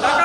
何?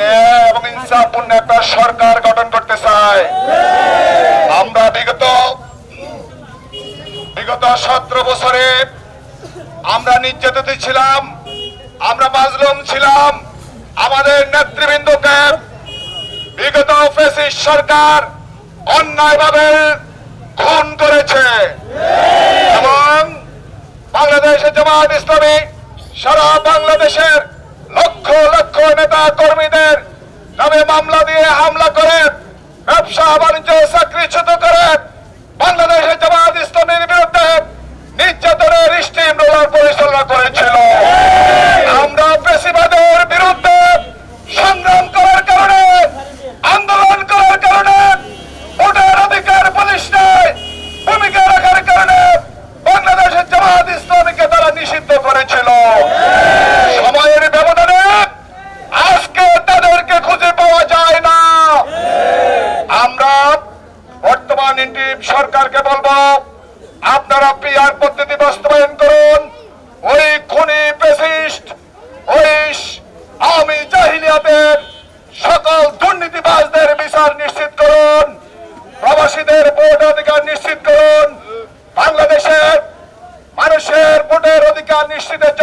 ন্যায় এবং ইনসাফপূর্ণ একটা সরকার গঠন করতে চায় আমরা বিগত বিগত সতেরো বছরে আমরা নির্যাতিত ছিলাম, আমরা মাজলুম ছিলাম। আমাদের নেতৃবৃন্দকে বিগত ফেসিস সরকার অন্যায়ভাবে খুন করেছে। এবং বাংলাদেশের জামাত ইসলামী সারা বাংলাদেশের নেতা কর্মীদের নামে মামলা দিয়ে হামলা করে ব্যবসা বাণিজ্য বর্তমান সরকারকে বলব, আপনারা পিআর পদ্ধতি বাস্তবায়ন করুন। ওই খুনি পেসিস্ট ওই আওয়ামী জাহিলিয়াতের সকল দুর্নীতিবাজদের বিচার নিশ্চিত করুন, প্রবাসীদের ভোট অধিকার নিশ্চিত করুন, বাংলাদেশের মানুষের ভোটের অধিকার নিশ্চিতের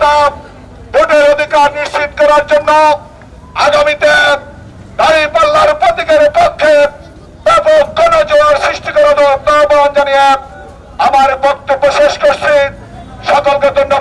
স্বাধীনতা ভোটের অধিকার নিশ্চিত করার জন্য আগামীতে দাঁড়িয়ে পাল্লার প্রতীকের পক্ষে ব্যাপক গণজোয়ার সৃষ্টি করার আহ্বান জানিয়ে আমার বক্তব্য শেষ করছি। সকলকে ধন্যবাদ।